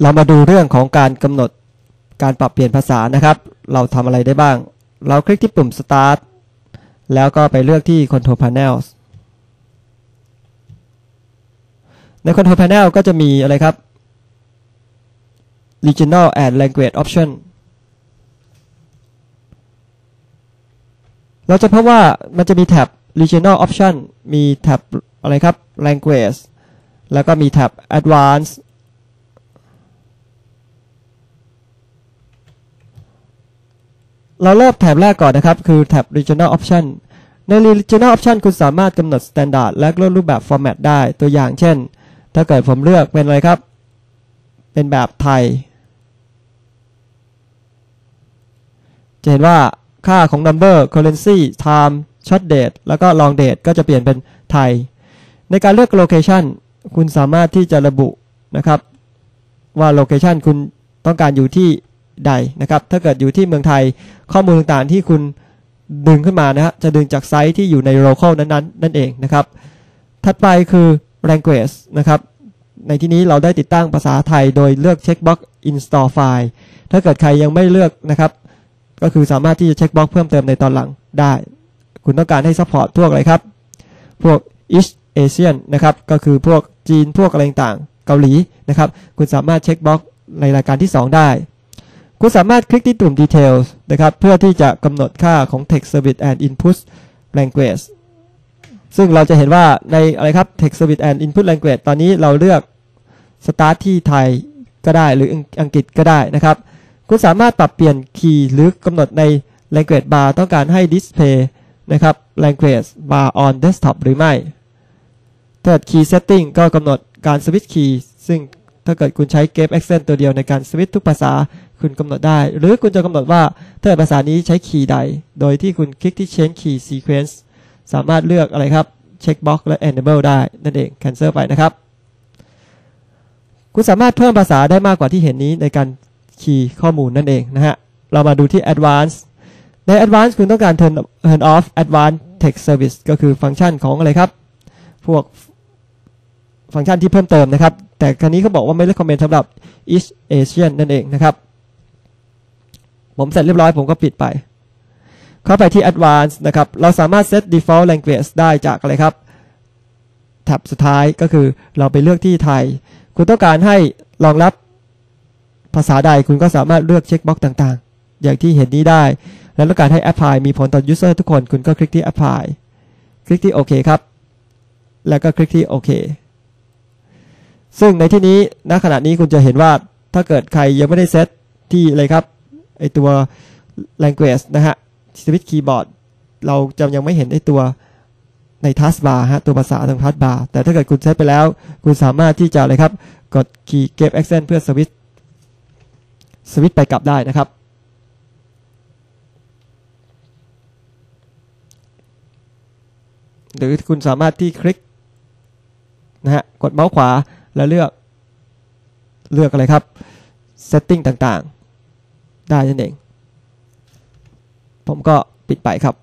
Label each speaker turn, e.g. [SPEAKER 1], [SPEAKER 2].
[SPEAKER 1] เรามาดูเรื่องของการกำหนดการปรับเปลี่ยนภาษานะครับ เราทำอะไรได้บ้าง เราคลิกที่ปุ่ม start แล้วก็ไปเลือกที่ control panels ใน control panel ก็จะมีอะไรครับ regional and language option เราจะพบว่ามันจะมีแท็บ regional option มีแท็บอะไรครับ language แล้วก็มีแท็บ advanced เราเริ่มแท็บแรกก่อนนะครับ คือแท็บ regional option ใน regional option คุณสามารถกำหนด standard และเลือกรูปแบบ format ได้ตัวอย่างเช่น ถ้าเกิดผมเลือกเป็นอะไรครับ เป็นแบบไทย จะเห็นว่าค่าของ number currency time short date แล้วก็ long date ก็จะเปลี่ยนเป็นไทย ในการเลือก location คุณสามารถที่จะระบุนะครับ ว่า location คุณต้องการอยู่ที่ ใดนะครับ ถ้าเกิดอยู่ที่เมืองไทยข้อมูลต่างๆที่คุณดึงขึ้นมานะฮะจะดึงจากไซต์ที่อยู่ใน local นั้นๆ นั่นเองนะครับ ถัดไปคือ language นะครับ ในที่นี้เราได้ติดตั้งภาษาไทยโดยเลือกเช็คบ็อก install file ถ้าเกิดใครยังไม่เลือกนะครับ ก็คือสามารถที่จะเช็คบ็อกเพิ่มเติมในตอนหลังได้ คุณต้องการให้ support พวกอะไรครับ พวก East Asian นะครับ ก็คือพวกจีนพวกอะไรต่างๆเกาหลีนะครับ คุณสามารถเช็คบ็อกในรายการที่ 2 ได้ คุณสามารถคลิกที่ตุ่ม Details นะครับ เพื่อที่จะกำหนดค่าของ Text Service and Input Language ซึ่งเราจะเห็นว่าในอะไรครับ Text Service and Input Language ตอนนี้เราเลือก Start ที่ไทยก็ได้หรืออังกฤษก็ได้นะครับ คุณสามารถปรับเปลี่ยนคีย์หรือกำหนดใน language bar ต้องการให้ display นะครับ language bar on desktop หรือไม่ ถ้า key setting ก็กำหนดการ switch key ซึ่งถ้าเกิดคุณใช้ Game Accent ตัวเดียวในการ switch ทุกภาษา คุณกำหนดได้ หรือคุณจะกำหนดว่าถ้าภาษานี้ใช้คีย์ใด โดยที่คุณคลิกที่ change key sequence สามารถเลือกอะไรครับ checkbox และ enable ได้ นั่นเอง cancel ไปนะครับ คุณสามารถเพิ่มภาษาได้มากกว่าที่เห็นนี้ในการคีย์ข้อมูลนั่นเองนะฮะ เรามาดูที่ advanced ใน advanced คุณต้องการ turn turn off advanced text service ก็คือฟังก์ชันของอะไรครับ พวกฟังก์ชันที่เพิ่มเติมนะครับ แต่ครั้นี้เขาบอกว่าไม่ recommend สำหรับ East Asian นั่นเองนะครับ ผมเสร็จเรียบร้อยผมก็ปิดไป เข้าไปที่ advanced นะครับ เราสามารถ set default language ได้จากอะไรครับ แท็บสุดท้ายก็คือเราไปเลือกที่ไทย คุณต้องการให้รองรับภาษาใดคุณก็สามารถเลือกเช็คบ็อกต่างๆ อย่างที่เห็นนี้ได้ แล้วต้องการให้ apply มีผลต่อ user ทุกคนคุณก็คลิกที่ apply คลิกที่โอเคครับ แล้วก็คลิกที่โอเคซึ่งในที่นี้ณขณะนี้คุณจะเห็นว่าถ้าเกิดใครยังไม่ได้เซตที่อะไรครับ ไอตัว language นะฮะ switch keyboard เราจะยังไม่เห็นไอตัวใน taskbar ฮะตัวภาษาทาง taskbar แต่ถ้าเกิดคุณเซตไปแล้ว คุณสามารถที่จะอะไรครับ กด key game accent เพื่อ switch สวิตช์ไปกลับได้นะครับ หรือคุณสามารถที่คลิกนะฮะกดเมาส์ขวาแล้วเลือกเลือกอะไรครับ setting ต่างๆ ได้นั่นเอง ผมก็ปิดไปครับ